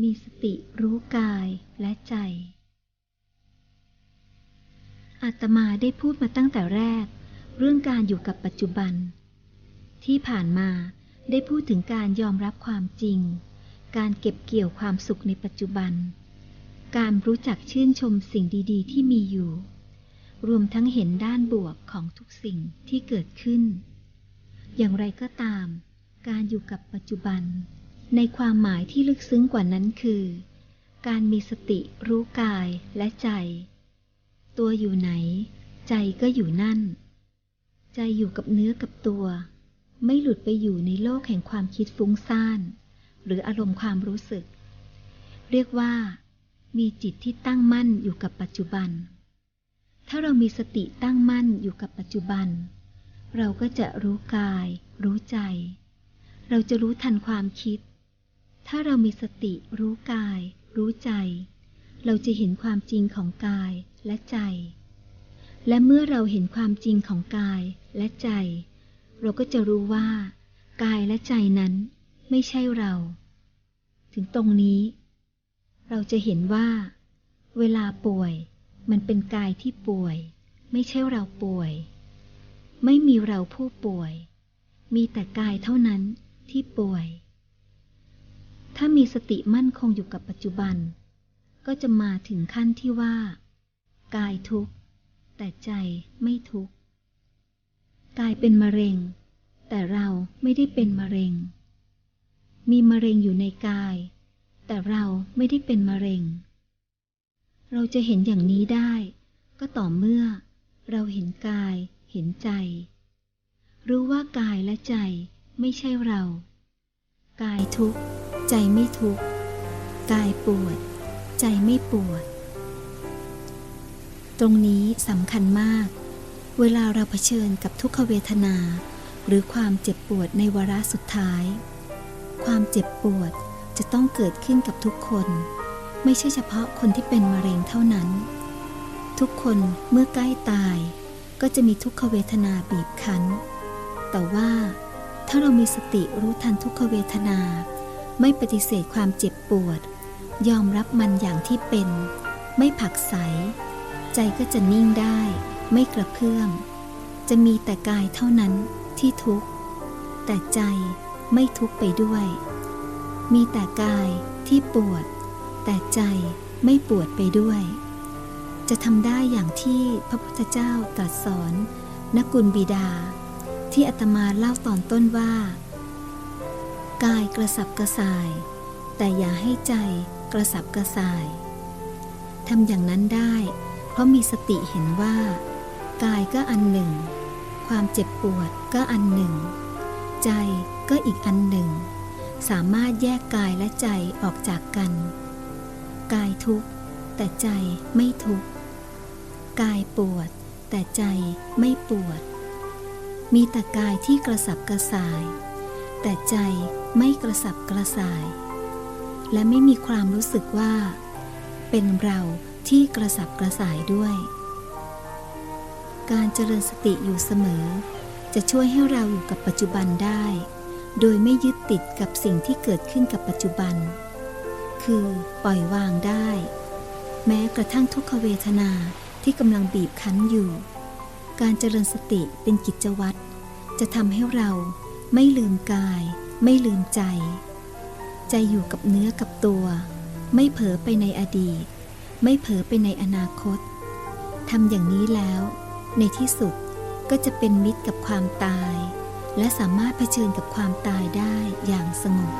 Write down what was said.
มีสติรู้กายและใจ อาตมาได้พูดมาตั้งแต่แรก เรื่องการอยู่กับปัจจุบัน ที่ผ่านมาได้พูดถึงการยอมรับความจริง การเก็บเกี่ยวความสุขในปัจจุบัน การรู้จักชื่นชมสิ่งดี ๆ ที่มีอยู่ รวมทั้งเห็นด้านบวกของทุกสิ่งที่เกิดขึ้น อย่างไรก็ตาม การอยู่กับปัจจุบัน ในความหมายที่ลึกซึ้งกว่านั้นคือ การมีสติรู้กายและใจ ตัวอยู่ไหน ใจก็อยู่นั่น ใจอยู่กับเนื้อกับตัว ไม่หลุดไปอยู่ในโลกแห่งความคิดฟุ้งซ่าน หรืออารมณ์ความรู้สึก เรียกว่า มีจิตที่ตั้งมั่นอยู่กับปัจจุบัน ถ้าเรามีสติตั้งมั่นอยู่กับปัจจุบัน เราก็จะรู้กาย รู้ใจเราจะรู้ทันความคิด ถ้าเรามีสติรู้กาย รู้ใจ เราจะเห็นความจริงของกายและใจ และเมื่อเราเห็นความจริงของกายและใจ เราก็จะรู้ว่า กายและใจนั้นไม่ใช่เรา ถึงตรงนี้ เราจะเห็นว่า เวลาป่วย มันเป็นกายที่ป่วย ไม่ใช่เราป่วย ไม่มีเราผู้ป่วย มีแต่กายเท่านั้นที่ป่วย ถ้ามีสติมั่นคงอยู่กับปัจจุบัน ก็จะมาถึงขั้นที่ว่า กายทุกข์ แต่ใจไม่ทุกข์ กายเป็นมะเร็ง แต่เราไม่ได้เป็นมะเร็ง มีมะเร็งอยู่ในกาย แต่เราไม่ได้เป็นมะเร็ง เราจะเห็นอย่างนี้ได้ ก็ต่อเมื่อ เราเห็นกายเห็นใจ รู้ว่ากายและใจไม่ใช่เรา กายทุกข์ ใจไม่ทุกข์กายปวด ใจไม่ปวด ตรงนี้สำคัญมาก เวลาเราเผชิญกับทุกขเวทนา หรือความเจ็บปวดในวาระสุดท้าย ความเจ็บปวดจะต้องเกิดขึ้นกับทุกคน ไม่ใช่เฉพาะคนที่เป็นมะเร็งเท่านั้น ทุกคนเมื่อใกล้ตาย ก็จะมีทุกขเวทนาบีบคั้น แต่ว่าถ้าเรามีสติรู้ทันทุกขเวทนา ไม่ปฏิเสธความเจ็บปวด ยอมรับมันอย่างที่เป็น ไม่ผักใส ใจก็จะนิ่งได้ ไม่กระเพื่อม จะมีแต่กายเท่านั้นที่ทุกข์ แต่ใจไม่ทุกข์ไปด้วย มีแต่กายที่ปวด แต่ใจไม่ปวดไปด้วย จะทำได้อย่างที่พระพุทธเจ้าตรัสสอนนกุลบิดา ที่อาตมาเล่าตอนต้นว่า กายกระสับกระส่าย แต่อย่าให้ใจกระสับกระส่ายทำอย่างนั้นได้ เพราะมีสติเห็นว่า กายก็อันหนึ่ง ความเจ็บปวดก็อันหนึ่ง ใจก็อีกอันหนึ่ง สามารถแยกกายและใจออกจากกัน กายทุกข์ แต่ใจไม่ทุกข์ กายปวด แต่ใจไม่ปวด มีแต่กายที่กระสับกระส่าย แต่ใจไม่กระสับกระส่าย และไม่มีความรู้สึกว่า เป็นเราที่กระสับกระส่ายด้วย การเจริญสติอยู่เสมอ จะช่วยให้เราอยู่กับปัจจุบันได้ โดยไม่ยึดติดกับสิ่งที่เกิดขึ้นกับปัจจุบัน คือปล่อยวางได้ แม้กระทั่งทุกขเวทนาที่กำลังบีบคั้นอยู่ การเจริญสติเป็นกิจวัตรจะทำให้เรา ไม่ลืมกาย ไม่ลืมใจ ใจอยู่กับเนื้อกับตัว ไม่เผลอไปในอดีต ไม่เผลอไปในอนาคตทำอย่างนี้แล้ว ในที่สุดก็จะเป็นมิตรกับความตาย และสามารถเผชิญกับความตายได้อย่างสงบ